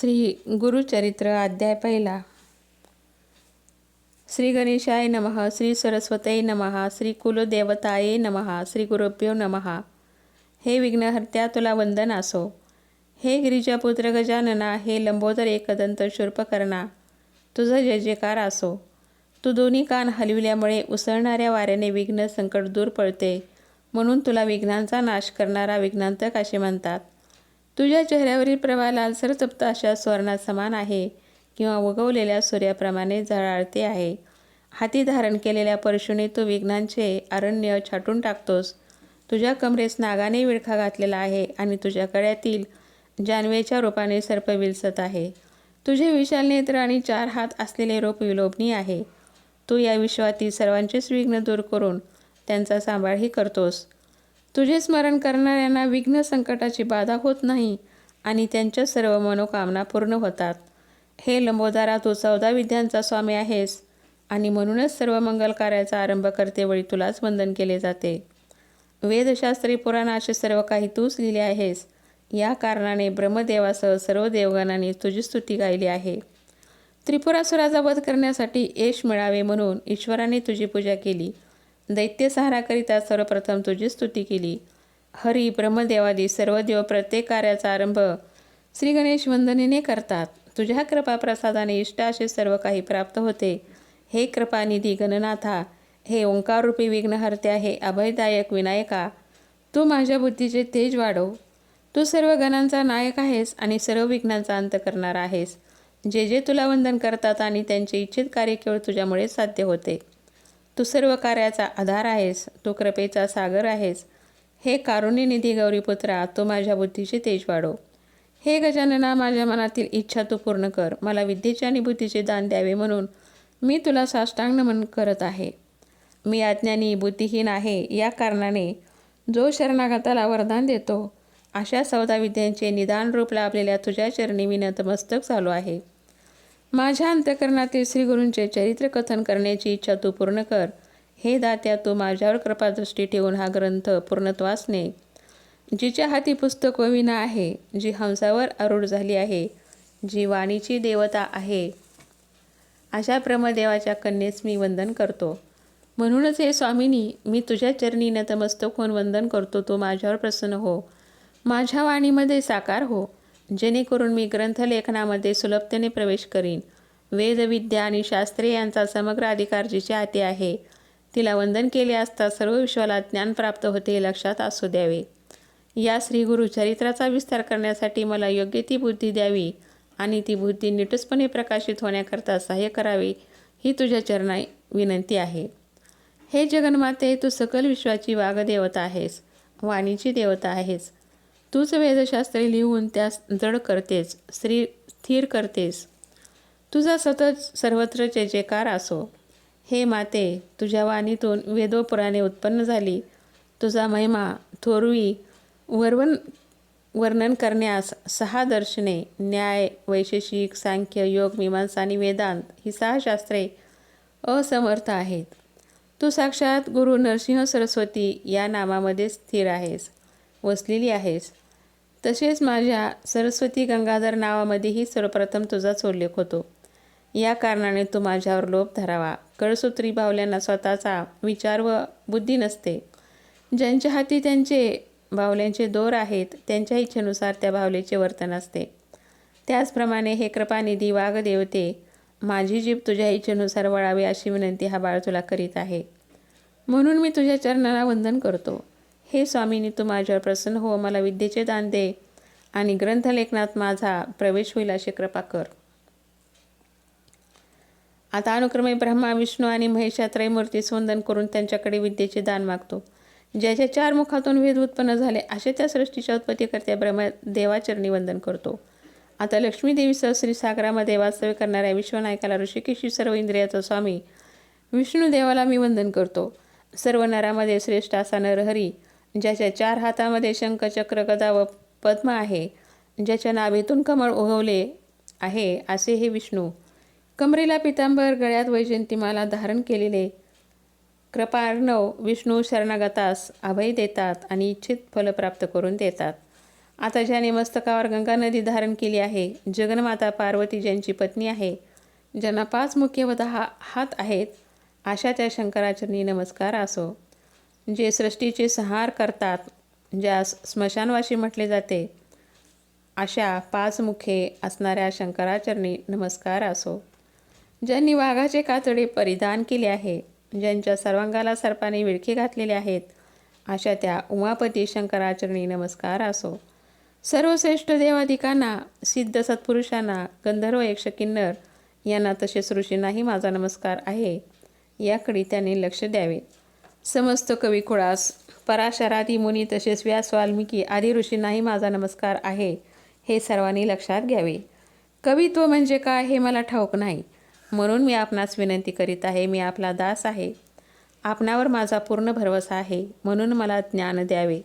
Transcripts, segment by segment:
श्री गुरुचरित्र अध्याय पहिला. श्री गणेशाय नमः श्री सरस्वते नमः श्री कुलदेवताये नमः श्री गुरुभ्यो नमः. हे विघ्नहर्त्या तुला वंदन असो. हे गिरिजापुत्र गजानना हे लंबोदर एकदंत शूर्पकर्णा तुझं जय जयकार असो. तू दोन्ही कान हलविल्यामुळे उसळणाऱ्या वाऱ्याने विघ्न संकट दूर पळते म्हणून तुला विघ्नांचा नाश करणारा विघ्नांतक असे म्हणतात. तुझ्या चेहऱ्यावरील प्रभा लालसर तप्त अशा स्वर्णात समान आहे किंवा उगवलेल्या सूर्याप्रमाणे झळाळते आहे. हाती धारण केलेल्या परशुने तू विघ्नांचे अरण्य छाटून टाकतोस. तुझ्या कमरेस नागाने विळखा घातलेला आहे आणि तुझ्या कळ्यातील जानवेच्या रूपाने सर्प विलसत आहे. तुझे विशाल नेत्र आणि चार हात असलेले रूप विलोभनी आहे. तू या विश्वातील सर्वांचेच विघ्न दूर करून त्यांचा सांभाळही करतोस. तुझे स्मरण करणाऱ्यांना विघ्न संकटाची बाधा होत नाही आणि त्यांच्या सर्व मनोकामना पूर्ण होतात. हे लंबोदारा तू चौदा विद्यांचा स्वामी आहेस आणि म्हणूनच सर्व मंगल कार्याचा आरंभ करतेवेळी तुलाच वंदन केले जाते. वेदशास्त्री पुराणाचे सर्व काही तूच लिहिले आहेस. या कारणाने ब्रह्मदेवासह सर्व देवगणांनी तुझी स्तुती गायली आहे. त्रिपुरासुराचा वध करण्यासाठी यश मिळावे म्हणून ईश्वराने तुझी पूजा केली. दैत्यसहाराकरिता सर्वप्रथम तुझी स्तुती केली. हरी ब्रह्मदेवादी सर्व देव प्रत्येक कार्याचा आरंभ श्री गणेश वंदनेने करतात. तुझ्या कृपा प्रसादाने इष्ट असे सर्व काही प्राप्त होते. हे कृपानिधी गणनाथा हे ओंकाररूपी विघ्नहर्त्या हे अभयदायक विनायका तू माझ्या बुद्धीचे तेज वाढव. तू सर्व गणांचा नायक आहेस आणि सर्व विघ्नांचा अंत करणार आहेस. जे जे तुला वंदन करतात आणि त्यांचे इच्छित कार्य केवळ तुझ्यामुळे साध्य होते. तू सर्व कार्याचा आधार आहेस तू कृपेचा सागर आहेस. हे कारुण्यनिधी गौरीपुत्रा तू माझ्या बुद्धीचे तेज वाढव हे गजानना माझ्या मनातील इच्छा तू पूर्ण कर. मला विद्येचे आणि बुद्धीचे दान द्यावे म्हणून मी तुला साष्टांग नमन करत आहे. मी अज्ञानी बुद्धिहीन आहे. या कारणाने जो शरणागताला वरदान देतो अशा सौदा विद्यांचे निदान रूप लाभलेल्या तुझ्या चरणी मी नतमस्तक झालो आहे. माझ्या अंत्यकरणातील श्रीगुरूंचे चरित्र कथन करण्याची इच्छा तू पूर्ण कर. हे दात्या तू माझ्यावर कृपादृष्टी ठेवून हा ग्रंथ पूर्णत्वास ने जिच्या हाती पुस्तक विना आहे जी हंसावर आरूढ झाली आहे जी वाणीची देवता आहे. अशा प्रमदेवाच्या कन्येस मी वंदन करतो. म्हणूनच हे स्वामिनी मी तुझ्या चरणी नतमस्तक होऊन वंदन करतो तू माझ्यावर प्रसन्न हो. माझ्या वाणीमध्ये साकार हो. जेणेकरून मी ग्रंथलेखनामध्ये सुलभतेने प्रवेश करीन. वेदविद्या आणि शास्त्रे यांचा समग्र अधिकार जिच्या हाती आहे. तिला वंदन केले असता सर्व विश्वाला ज्ञान प्राप्त होते लक्षात असू द्यावे. या श्रीगुरु चरित्राचा विस्तार करण्यासाठी मला योग्य ती बुद्धी द्यावी आणि ती बुद्धी निटसपणे प्रकाशित होण्याकरता सहाय्य करावे ही तुझ्या चरणा विनंती आहे. हे जगन्माते तू सकल विश्वाची वाघदेवता आहेस वाणीची देवता आहेस. तूच वेदशास्त्रे लिहून त्यास जड करतेस स्त्री स्थिर करतेस. तुझा सतत सर्वत्र जय असो. हे माते तुझ्या वाणीतून वेदोपुराणे उत्पन्न झाली. तुझा महिमा थोरवी वर्वन वर्णन करण्यास सहा दर्शने न्याय वैशेषिक सांख्य योग मीमांसा आणि वेदांत ही सहा शास्त्रे असमर्थ आहेत. तू साक्षात गुरु नरसिंह सरस्वती या नामामध्ये स्थिर आहेस वसलेली आहेस. तसेच माझ्या सरस्वती गंगाधर नावामध्येही सर्वप्रथम तुझाच उल्लेख होतो. या कारणाने तू माझ्यावर लोभ धरावा. कळसूत्री बावल्यांना स्वतःचा विचार व बुद्धी नसते. ज्यांच्या हाती त्यांचे बावल्यांचे दोर आहेत त्यांच्या इच्छेनुसार त्या बावलेचे वर्तन असते. त्याचप्रमाणे हे कृपानिधी वाघदेवते माझी जीभ तुझ्या इच्छेनुसार वळावी अशी विनंती हा बाळ तुला करीत आहे. म्हणून मी तुझ्या चरणाला वंदन करतो. हे स्वामीनी तू माझ्यावर प्रसन्न हो मला विद्येचे दान दे आणि ग्रंथलेखनात माझा प्रवेश होईल अशी कृपा कर. आता अनुक्रमे ब्रह्मा विष्णू आणि महेशा त्रयमूर्तीस वंदन करून त्यांच्याकडे विद्येचे दान मागतो. ज्याच्या चार मुखातून वेद उत्पन्न झाले असे त्या सृष्टीच्या उत्पत्तीकर्त्या ब्रह्म देवाचरणी वंदन करतो. आता लक्ष्मीदेवीसह श्री सागरामध्ये वास्तव्य करणाऱ्या विश्वनायकाला ऋषिकेशी सर्व इंद्रियाचा स्वामी विष्णुदेवाला मी वंदन करतो. सर्व नरामध्ये श्रेष्ठ असा नरहरी ज्याच्या चार हातामध्ये शंखचक्र गदा व पद्म आहे ज्याच्या नाभीतून कमळ उगवले आहे असे हे विष्णू. कमरेला पितांबर गळ्यात वैजंतीमाला धारण केलेले कृपार्णव विष्णू शरणागतास अभय देतात आणि इच्छित फल प्राप्त करून देतात. आता ज्याने मस्तकावर गंगा नदी धारण केली आहे जगन्माता पार्वती ज्यांची पत्नी आहे ज्यांना पाच मुख्य व दहा हात आहेत अशा त्या शंकराचरणी नमस्कार असो. जे सृष्टीचे संहार करतात ज्यास स्मशानवाशी म्हटले जाते अशा पाच मुखे असणाऱ्या शंकराचरणी नमस्कार असो. ज्यांनी वाघाचे कातडे परिधान केले आहे ज्यांच्या सर्वांगाला सर्पाने विळखे घातलेले आहेत अशा त्या उमापती शंकराचरणी नमस्कार असो. सर्वश्रेष्ठ देवाधिकांना सिद्ध सत्पुरुषांना गंधर्व यक्ष किन्नर यांना तसेच ऋषींनाही माझा नमस्कार आहे. याकडे त्यांनी लक्ष द्यावे. समस्त कवी कुळास पराशरादी मुनी तसेच व्यास वाल्मिकी आदी ऋषींनाही माझा नमस्कार आहे हे सर्वांनी लक्षात घ्यावे. कवित्व म्हणजे काय हे मला ठाऊक नाही. म्हणून मी आपणास विनंती करीत आहे मी आपला दास आहे. आपणावर माझा पूर्ण भरवसा आहे म्हणून मला ज्ञान द्यावे.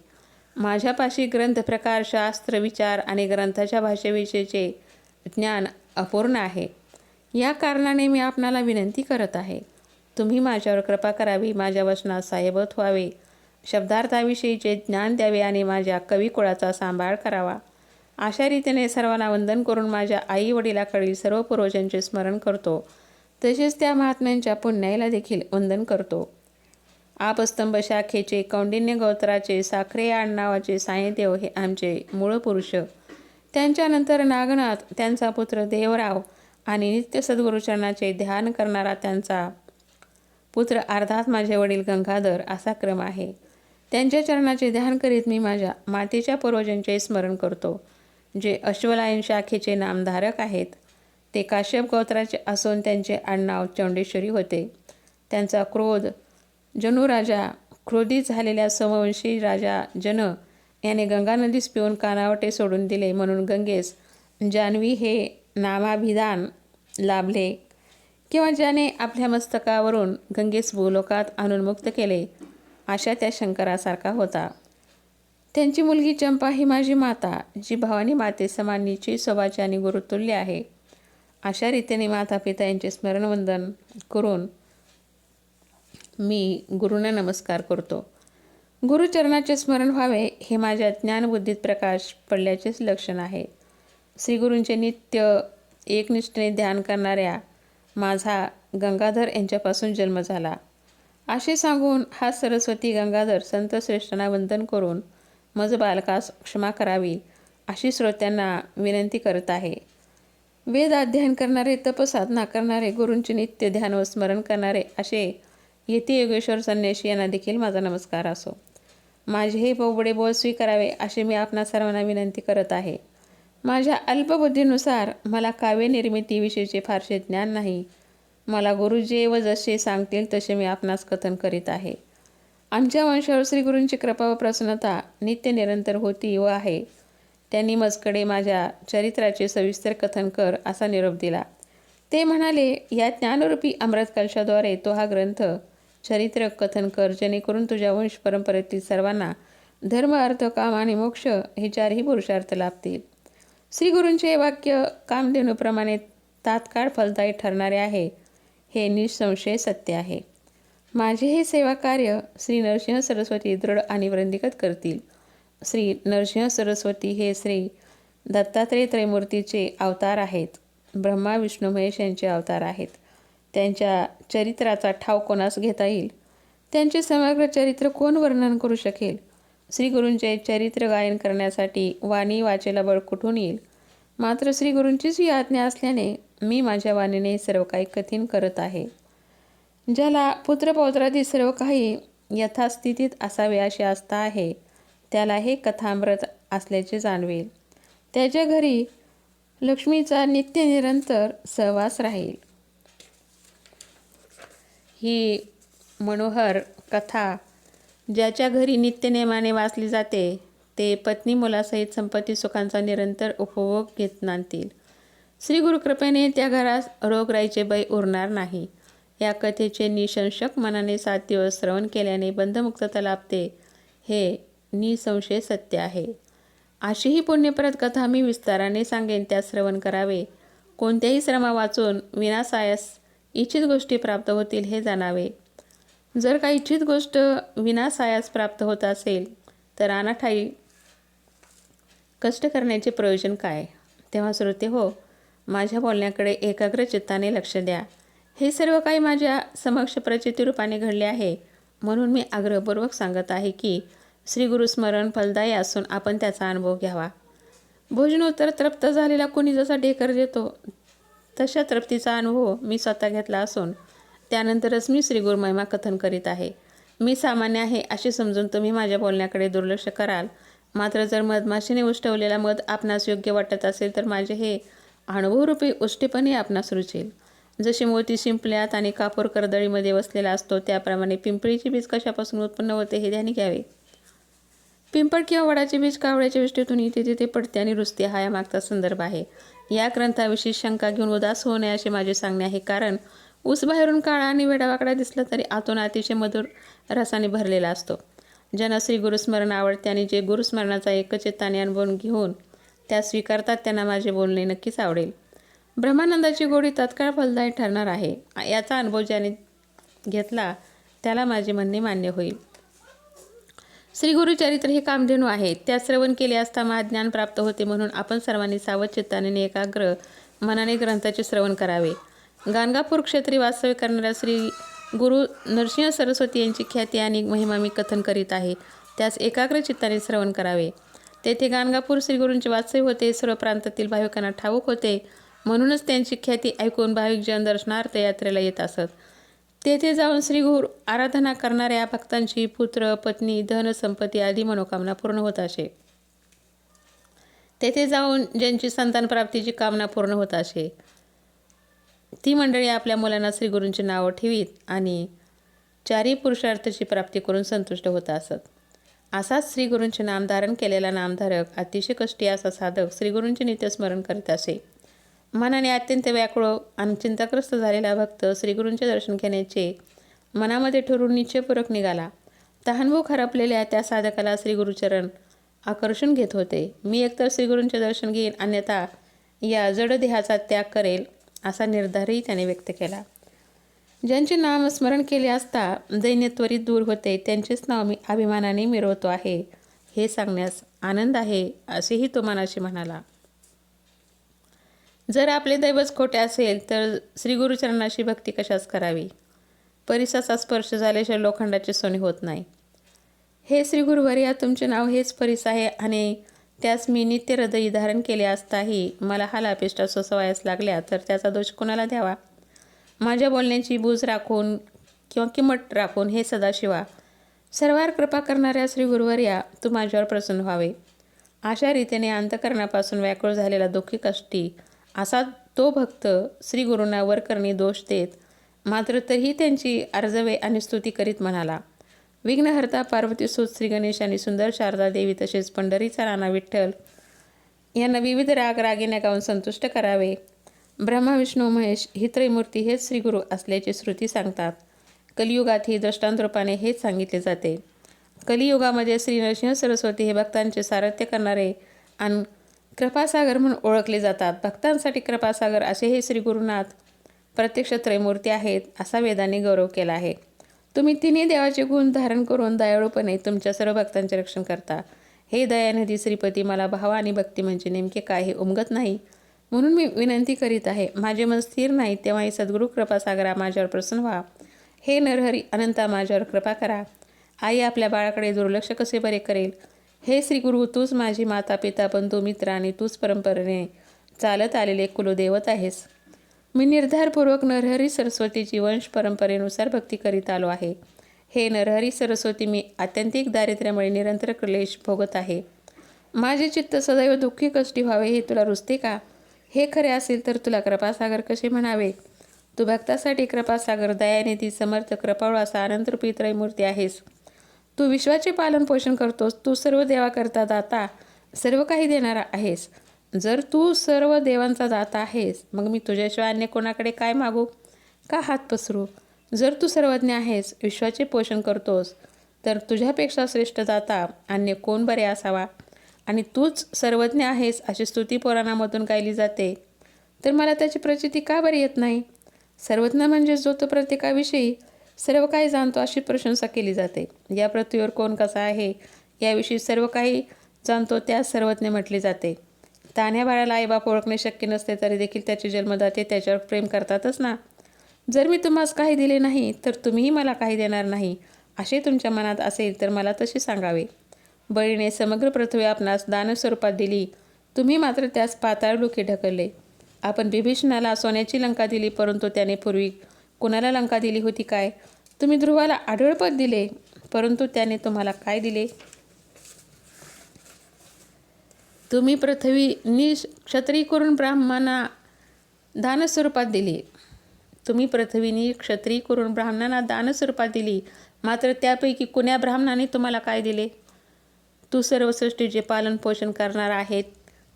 माझ्यापाशी ग्रंथ प्रकार शास्त्र विचार आणि ग्रंथाच्या भाषेविषयीचे ज्ञान अपूर्ण आहे. या कारणाने मी आपणाला विनंती करत आहे. तुम्ही माझ्यावर कृपा करावी माझ्या वचनात साहेबत व्हावे. शब्दार्थाविषयीचे ज्ञान द्यावे आणि माझ्या कविकुळाचा सांभाळ करावा. अशा रीतीने सर्वांना वंदन करून माझ्या आई वडिलाकडील सर्व पूर्वजांचे स्मरण करतो. तसेच त्या महात्म्यांच्या पुण्याईला देखील वंदन करतो. आपस्तंभ शाखेचे कौंडिन्य गोत्राचे साखरे आडनावाचे साईदेव हे आमचे मूळ पुरुष. त्यांच्यानंतर नागनाथ त्यांचा पुत्र देवराव आणि नित्य सद्गुरुचरणाचे ध्यान करणारा त्यांचा पुत्र अर्थात माझे वडील गंगाधर असा क्रम आहे. त्यांच्या चरणाचे ध्यान करीत मी माझ्या मातेच्या पूर्वजांचे स्मरण करतो जे अश्वलायन शाखेचे नामधारक आहेत. ते काश्यप गोत्राचे असून त्यांचे आडनाव चौंडेश्वरी होते. त्यांचा क्रोध जनुराजा क्रोधित झालेल्या समवंशी राजा जन याने गंगा नदीस पिऊन कानावटे सोडून दिले म्हणून गंगेस जान्हवी हे नामाभिधान लाभले. किंवा ज्याने आपल्या मस्तकावरून गंगेस भूलोकात आणून मुक्त केले अशा त्या शंकरासारखा होता. त्यांची मुलगी चंपा ही माझी माता जी भवानी माते समानीची स्वभाची आणि गुरुतुल्य आहे. अशा रीतीने माता पिता यांचे स्मरणवंदन करून मी गुरुंना नमस्कार करतो. गुरुचरणाचे स्मरण व्हावे हे माझ्या ज्ञानबुद्धीत प्रकाश पडल्याचेच लक्षण आहे. श्रीगुरूंचे नित्य एकनिष्ठेने ध्यान करणाऱ्या माझा गंगाधर यांच्यापासून जन्म झाला. असे सांगून हा सरस्वती गंगाधर संतश्रेष्ठांना वंदन करून मज बालकास क्षमा करावी अशी श्रोत्यांना विनंती करत आहे. वेद अध्ययन करणारे तपसाधना करणारे गुरूंचे नित्य ध्यान व स्मरण करणारे असे येती योगेश्वर संन्याशी यांना देखील माझा नमस्कार असो. माझे हे बोबडे बोल स्वीकारावे असे मी आपणा सर्वांना विनंती करत आहे. माझ्या अल्पबुद्धीनुसार मला काव्यनिर्मितीविषयीचे फारसे ज्ञान नाही. मला गुरुजी व जसे सांगतील तसे मी आपणास कथन करीत आहे. आमच्या वंशावर श्री गुरूंची कृपा व प्रसन्नता नित्य निरंतर होती व आहे. त्यांनी मजकडे माझ्या चरित्राचे सविस्तर कथन कर असा निरोप दिला. ते म्हणाले या ज्ञानरूपी अमृत कलशाद्वारे तो हा ग्रंथ चरित्र कथन कर जेणेकरून तुझ्या वंश परंपरेतील सर्वांना धर्म अर्थ काम आणि मोक्ष हे चारही पुरुषार्थ लाभतील. श्रीगुरूंचे हे वाक्य कामधेनूप्रमाणे तात्काळ फलदायी ठरणारे आहे. हे निसंशय सत्य आहे. माझे हे सेवा कार्य श्री नरसिंह सरस्वती दृढ आणि वृंदिकत करतील. श्री नरसिंह सरस्वती हे श्री दत्तात्रेय त्रयमूर्तीचे अवतार आहेत. ब्रह्मा विष्णू महेश यांचे अवतार आहेत. त्यांच्या चरित्राचा ठाव कोणास घेता येईल? त्यांचे समग्र चरित्र कोण वर्णन करू शकेल? श्रीगुरूंचे चरित्र गायन करण्यासाठी वाणी वाचेला बळ कुठून येईल? मात्र श्री गुरूंचीच ही आज्ञा असल्याने मी माझ्या वाणीने सर्व काही कठीण करत आहे. ज्याला पुत्रपौत्रादी सर्व काही यथास्थितीत असावे अशी आस्था आहे त्याला हे कथामृत असल्याचे जाणवेल. त्याच्या घरी लक्ष्मीचा नित्य निरंतर सहवास राहील. ही मनोहर कथा ज्याच्या घरी नित्यनेमाने वाचली जाते ते पत्नी मुलासहित संपत्ती सुखांचा निरंतर उपभोग घेत नांदतील. श्री गुरुकृपेने त्या घरात रोगराईचे बय उरणार नाही. या कथेचे निशंशक मनाने सात दिवस श्रवण केल्याने बंधमुक्तता लाभते हे निसंशय सत्य आहे. अशी ही पुण्यप्रद कथा मी विस्ताराने सांगेन त्या श्रवण करावे. कोणत्याही श्रमा वाचून विनासायास इच्छित गोष्टी प्राप्त होतील हे जाणावे. जर का इच्छित गोष्ट विनासायास प्राप्त होत असेल तर अनाठाई कष्ट करण्याचे प्रयोजन काय? तेव्हा श्रोते हो. माझ्या बोलण्याकडे एकाग्र चित्ताने लक्ष द्या. हे सर्व काही माझ्या समक्ष प्रचिती रूपाने घडले आहे. म्हणून मी आग्रहपूर्वक सांगत आहे की श्री गुरुस्मरण फलदायी असून आपण त्याचा अनुभव घ्यावा. भोजनोत्तर तृप्त झालेला कोणी जसा ढेकर देतो तशा तृप्तीचा अनुभव मी स्वतः घेतला असून त्यानंतरच मी श्री गुरुमहिमा कथन करीत आहे. मी सामान्य आहे असे समजून तुम्ही माझ्या बोलण्याकडे दुर्लक्ष कराल. मात्र जर मधमाशीने उष्टवलेला मध आपणास योग्य वाटत असेल तर माझे हे अनुभवरूपी उष्टीपणे आपणास रुचेल. जशी मोती शिंपल्यात आणि कापूर कर्दळीमध्ये वसलेला असतो त्याप्रमाणे पिंपळीची बीज कशापासून उत्पन्न होते हे ध्यानी घ्यावे. पिंपळ किंवा वडाचे बीज कावळ्याच्या विष्टीतून इथे तिथे पडते आणि रुजते हा या मागचा संदर्भ आहे. या ग्रंथाविषयी शंका घेऊन उदास होऊ नये असे माझे सांगणे आहे कारण ऊस बाहेरून काळा आणि वेडावाकडा दिसला तरी आतून अतिशय मधुर रसाने भरलेला असतो. ज्यांना श्री गुरुस्मरण आवडते आणि जे गुरुस्मरणाचा एकचित्ताने अनुभव घेऊन त्या स्वीकारतात त्यांना माझे बोलणे नक्कीच आवडेल. ब्रह्मानंदाची गोडी तत्काळ फलदायी ठरणार आहे. याचा अनुभव ज्याने घेतला त्याला माझे म्हणणे मान्य होईल. श्री गुरुचरित्र हे कामधेनू आहे. त्या श्रवण केले असता महाज्ञान प्राप्त होते म्हणून आपण सर्वांनी सावध चित्ताने एकाग्र मनाने ग्रंथाचे श्रवण करावे. गाणगापूर क्षेत्री वास्तव्य करणाऱ्या श्री गुरु नरसिंह सरस्वती यांची ख्याती आणि महिमा मी कथन करीत आहे. त्यास एकाग्र चित्ताने श्रवण करावे. तेथे गाणगापूर श्रीगुरूंचे वास्तव्य होते. सर्व प्रांतातील भाविकांना ठाऊक होते. म्हणूनच त्यांची ख्याती ऐकून भाविक जन दर्शनार्थ यात्रेला येत असत. तेथे जाऊन श्रीगुरु आराधना करणाऱ्या भक्तांची पुत्र पत्नी धन संपत्ती आदी मनोकामना पूर्ण होत असे. तेथे जाऊन ज्यांची संतान प्राप्तीची कामना पूर्ण होत असे. ती मंडळी आपल्या मुलांना श्रीगुरूंची नावं ठेवीत आणि चारी पुरुषार्थाची प्राप्ती करून संतुष्ट होत असत. असाच श्रीगुरूंचे नामधारण नाम धारण केलेला नामधारक अतिशय कष्टी असा साधक श्रीगुरूंचे नित्यस्मरण करीत असे. मनाने अत्यंत व्याकुळ आणि चिंताग्रस्त झालेला भक्त श्रीगुरूंचे दर्शन घेण्याचे मनामध्ये ठरून निश्चयपूर्वक निघाला. तहानभूख हरपलेल्या त्या साधकाला श्रीगुरुचरण आकर्षून घेत होते. मी एकतर श्रीगुरूंचे दर्शन घेईन अन्यथा या जडदेहाचा त्याग करेल असा निर्धारही त्याने व्यक्त केला. ज्यांचे नामस्मरण केले असता दैन्य त्वरित दूर होते त्यांचेच नाव मी अभिमानाने मिरवतो आहे. हे सांगण्यास आनंद आहे असेही तो मनाशी म्हणाला. जर आपले दैवच खोटे असेल तर श्रीगुरुचरणाशी भक्ती कशाच करावी? परिसाचा स्पर्श झाल्याशिवाय लोखंडाचे सोने होत नाही. हे श्री गुरुवर्या तुमचे नाव हेच परिस आहे आणि त्यास मी नित्य हृदयी धारण केले असताही मला हा लापिष्टा सोसवायस लागल्या तर त्याचा दोष कोणाला द्यावा? माझ्या बोलण्याची बूज राखून किंवा किंमत राखून हे सदाशिवा. सर्वार कृपा करणाऱ्या श्री गुरुवर्या तू माझ्यावर प्रसन्न व्हावे. अशा रीतीने अंतकरणापासून व्याकुळ झालेला दुःखी कष्टी असा तो भक्त श्री गुरूंना वरकरणी दोष देत मात्र तरीही त्यांची अर्जवे आणि स्तुती करीत म्हणाला विघ्नहर्ता पार्वती सुत श्री गणेश आणि सुंदर शारदा देवी तसेच पंढरीचा राणा विठ्ठल यांना विविध राग रागिण्या गाऊन संतुष्ट करावे. ब्रह्मा विष्णू महेश ही त्रैमूर्ती हेच श्रीगुरू असल्याचे श्रुती सांगतात. कलियुगात ही दृष्टांतरूपाने हेच सांगितले जाते. कलियुगामध्ये श्री नरसिंह सरस्वती हे भक्तांचे सारथ्य करणारे आणि कृपासागर म्हणून ओळखले जातात. भक्तांसाठी कृपासागर असे हे श्री गुरुनाथ प्रत्यक्ष त्रैमूर्ती आहेत असा वेदाने गौरव केला आहे. तुम्ही तिन्ही देवाचे गुण धारण करून दयाळूपणे तुमच्या सर्व भक्तांचे रक्षण करता. हे दयानिधी श्रीपती मला भाव आणि भक्ती म्हणजे नेमके काय हे उमगत नाही. म्हणून मी विनंती करीत आहे माझे मन स्थिर नाही तेव्हाही सद्गुरू कृपासागरा माझ्यावर प्रसन्न व्हा. हे नरहरी अनंता माझ्यावर कृपा करा. आई आपल्या बाळाकडे दुर्लक्ष कसे बरे करेल? हे श्री गुरु तूच माझी माता पिता बंधू मित्र आणि तूच परंपरेने चालत आलेले कुलदैवत आहेस. मी निर्धारपूर्वक नरहरी सरस्वतीची वंश परंपरेनुसार भक्ती करीत आलो आहे. हे नरहरी सरस्वती मी आत्यंतिक दारिद्र्यामुळे निरंतर क्लेश भोगत आहे. माझे चित्त सदैव दुःखी कष्टी व्हावे हे तुला रुचते का? हे खरे असेल तर तुला कृपासागर कसे म्हणावे? तू भक्तासाठी कृपासागर दयानिधी समर्थ कृपाळू असा अनंतरूपी त्रयमूर्ती आहेस. तू विश्वाचे पालन पोषण करतोस तू सर्व देवाकरता दाता सर्व काही देणारा आहेस. जर तू सर्व देवांचा दाता आहेस मग मी तुझ्याशिवाय अन्य कोणाकडे काय मागू? का हात पसरू? जर तू सर्वज्ञ आहेस विश्वाचे पोषण करतोस तर तुझ्यापेक्षा श्रेष्ठ दाता अन्य कोण बरे असावा? आणि तूच सर्वज्ञ आहेस अशी स्तुती पुराणामधून गायली जाते. तर मला त्याची प्रचिती का बरी येत नाही? सर्वज्ञ म्हणजे जो तो प्रत्येकाविषयी सर्व काही जाणतो अशी प्रशंसा केली जाते. या पृथ्वीवर कोण कसा आहे याविषयी सर्व काही जाणतो त्यास सर्वज्ञ म्हटले जाते. तान्ह्या बाळाला आईबाप ओळखणे शक्य नसते तरी देखील त्याचे जन्मदाते त्याच्यावर प्रेम करतातच ना. जर मी तुम्हास काही दिले नाही तर तुम्हीही मला काही देणार नाही असे तुमच्या मनात असेल तर मला तसे सांगावे. बळीने समग्र पृथ्वी आपणास दानस्वरूपात दिली. तुम्ही मात्र त्यास पाताळ डोके ढकलले. आपण बिभीषणाला सोन्याची लंका दिली परंतु त्याने पूर्वी कुणाला लंका दिली होती काय? तुम्ही ध्रुवाला आढळपद दिले परंतु त्याने तुम्हाला काय दिले? तुम्ही पृथ्वी निश क्षत्रिय करून ब्राह्मणा दानस्वरूपात दिली. तुम्ही पृथ्वीनी क्षत्रिय करून ब्राह्मणांना दानस्वरूपात दिली. मात्र त्यापैकी कुण्या ब्राह्मणाने तुम्हाला काय दिले? तू सर्व सृष्टीचे पालन पोषण करणार आहेत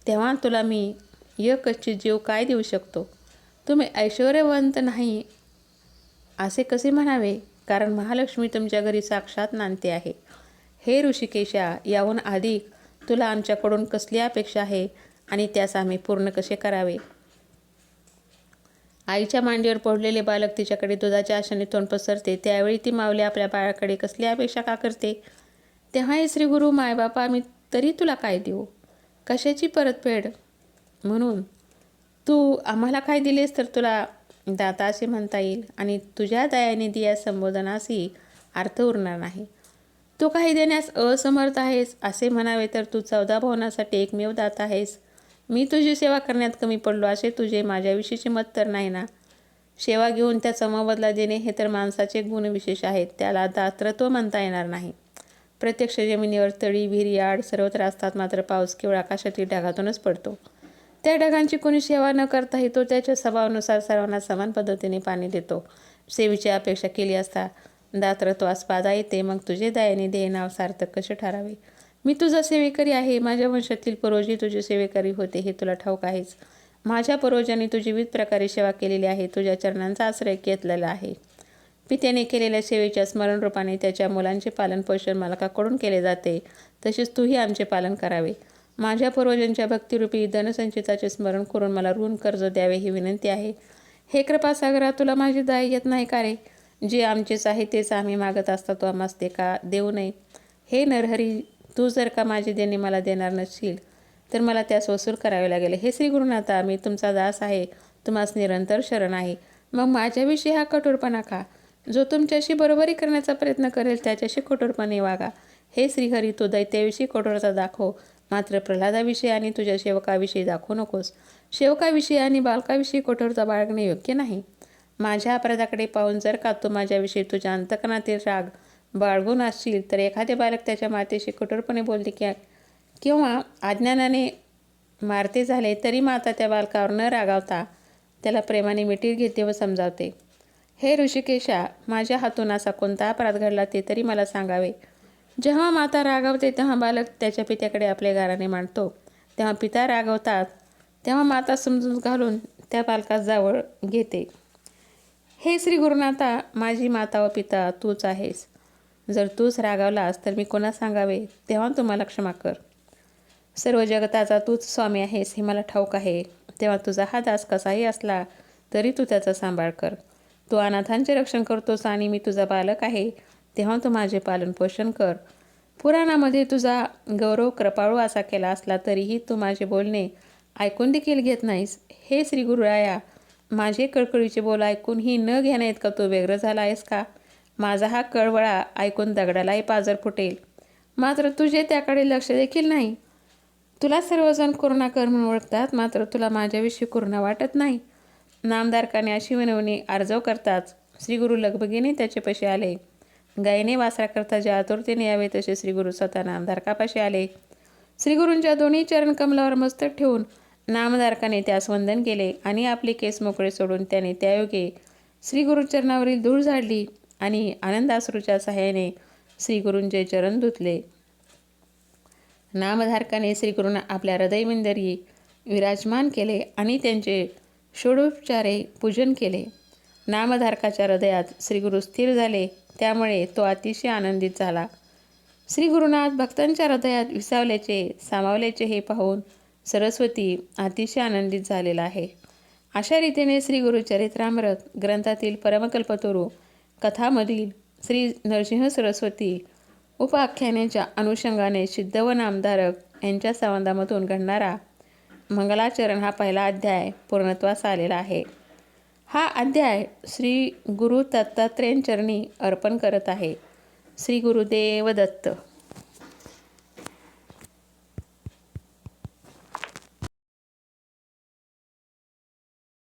तेव्हा तुला मी एकची जीव काय देऊ शकतो? तुम्ही ऐश्वर्यवंत नाही असे कसे म्हणावे? कारण महालक्ष्मी तुमच्या घरी साक्षात नांदते आहे. हे ऋषिकेशा याहून अधिक तुला आमच्याकडून कसली अपेक्षा आहे आणि त्यास आम्ही पूर्ण कसे करावे? आईच्या मांडीवर पडलेले बालक तिच्याकडे दुधाच्या आशाने तोंड पसरते. त्यावेळी ती मावली आपल्या बाळाकडे कसली अपेक्षा का करते? तेव्हा हे श्री गुरु मायबापा आम्ही तरी तुला काय देऊ? कशाची परतफेड? म्हणून तू आम्हाला काय दिलेस तर तुला दाता असे म्हणता येईल आणि तुझ्या दयाने दिया संबोधनासही अर्थ उरणार नाही. तू काही देण्यास असमर्थ आहेस असे म्हणावे तर तू चौदा भवनासाठी एकमेव दात आहेस. मी तुझी सेवा करण्यात कमी पडलो असे तुझे माझ्याविषयीचे मत तर नाही ना? सेवा घेऊन त्याचा मोबदला देणे हे तर माणसाचे गुणविशेष आहेत त्याला दात्रत्व म्हणता येणार नाही. प्रत्यक्ष जमिनीवर तळी विहिरी आड सर्वत्र असतात मात्र पाऊस केवळ आकाशातील ढगातूनच पडतो. त्या ढगांची कोणी सेवा न करताही तो त्याच्या स्वभावानुसार सर्वांना समान पद्धतीने पाणी देतो. सेवेची अपेक्षा केली असता दात्रत्वास बाधा येते मग तुझे दयाने देय नाव सार्थक कसे ठरावे? मी तुझा सेवेकरी आहे माझ्या वंशातील पूर्वजी तुझे सेवेकरी होते हे तुला ठाऊक आहेच. माझ्या पूर्वजांनी तुझी विविध प्रकारे सेवा केलेली आहे तुझ्या चरणांचा आश्रय घेतलेला आहे. पित्याने केलेल्या सेवेच्या स्मरणरूपाने त्याच्या मुलांचे पालनपोषण मालकाकडून केले जाते तसेच तूही आमचे पालन करावे. माझ्या पूर्वजांच्या भक्तिरूपी धनसंचिताचे स्मरण करून मला ऋण कर्ज द्यावे ही विनंती आहे. हे कृपासागरा तुला माझी दाय येत नाही का रे? जे आमचेच आहे तेच आम्ही मागत असता तो आम्हास ते का देऊ नये. हे नरहरी तू जर का माझे देणे मला देणार नसशील तर मला त्यास वसूल करावे लागेल. हे श्री गुरुनाथा मी तुमचा दास आहे तुम्हास निरंतर शरण आहे. मग माझ्याविषयी हा कठोरपणा का? जो तुमच्याशी बरोबरी करण्याचा प्रयत्न करेल त्याच्याशी कठोरपणे वागा. हे श्रीहरी तू दैत्याविषयी कठोरता दाखव. मात्र प्रल्हादाविषयी आणि तुझ्या सेवकाविषयी दाखवू नकोस. सेवकाविषयी आणि बालकाविषयी कठोरता बाळगणे योग्य नाही. माझ्या अपराधाकडे पाहून जर का तू माझ्याविषयी तुझ्या अंतकणातील राग बाळगून असशील तर एखादे बालक त्याच्या मातेशी कठोरपणे बोलते की किंवा अज्ञानाने मारते झाले तरी माता त्या बालकावर न रागावता त्याला प्रेमाने मिटीर घेते व समजावते. हे ऋषिकेशा माझ्या हातून असा कोणता अपराध घडला ते तरी मला सांगावे. जेव्हा माता रागावते तेव्हा बालक त्याच्या पित्याकडे आपले गाराने मांडतो. तेव्हा पिता रागवतात तेव्हा माता समजून घालून त्या बालकास जवळ घेते. हे श्री गुरुनाथा माझी माता व पिता तूच आहेस. जर तूच रागावलास तर मी कोणा सांगावे? तेव्हा तुम्हाला क्षमा कर. सर्व जगताचा तूच स्वामी आहेस हे मला ठाऊक आहे. तेव्हा तुझा हा दास कसाही असला तरी तू त्याचा सांभाळ कर. तू अनाथांचे रक्षण करतोस आणि मी तुझा बालक आहे तेव्हा तू माझे पालनपोषण कर. पुराणामध्ये तुझा गौरव कृपाळू असा केला असला तरीही तू माझे बोलणे ऐकून देखील घेत नाहीस. हे श्री गुरुराया माझे कळकळीचे बोल ऐकूनही न घेण्या का तू वेगळं झाला आहेस का? माझा हा कळवळा ऐकून दगडालाही पाजर फुटेल. मात्र तुझे त्याकडे लक्ष देखील नाही. तुला सर्वजण करुणाकर म्हणून ओळखतात मात्र तुला माझ्याविषयी करुणा वाटत नाही. नामदारकाने अशी विनवणी अर्जव करताच श्रीगुरु लगबगीने त्याचे पैसे आले. गायीने वासराकरता ज्या आतुरतेने यावे तसे श्रीगुरु स्वतः नामधारकापाशी आले. श्रीगुरूंच्या दोन्ही चरण कमलावर मस्तक ठेवून नामधारकाने त्यास वंदन केले आणि आपले केस मोकळे सोडून त्याने त्यायोगे श्रीगुरुचरणावरील धूळ झाडली आणि आनंदाश्रूच्या सहाय्याने श्रीगुरूंचे चरण धुतले. नामधारकाने श्रीगुरूंना आपल्या हृदयमिंदरी विराजमान केले आणि त्यांचे षोडोपचारे पूजन केले. नामधारकाच्या हृदयात श्रीगुरु स्थिर झाले त्यामुळे तो अतिशय आनंदित झाला. श्री गुरुनाथ भक्तांच्या हृदयात विसावल्याचे सामावल्याचे हे पाहून सरस्वती अतिशय आनंदित झालेला आहे. अशा रीतीने श्री गुरुचरित्रामृत ग्रंथातील परमकल्पतरू कथामधील श्री नरसिंह सरस्वती उपाख्यानाच्या अनुषंगाने सिद्ध व नामधारक यांच्या संवादामधून घडणारा मंगलाचरण हा पहिला अध्याय पूर्णत्वास आलेला आहे. हा अध्याय श्री गुरु दत्तात्रेयांचरणी अर्पण करत आहे. श्री गुरुदेव दत्त.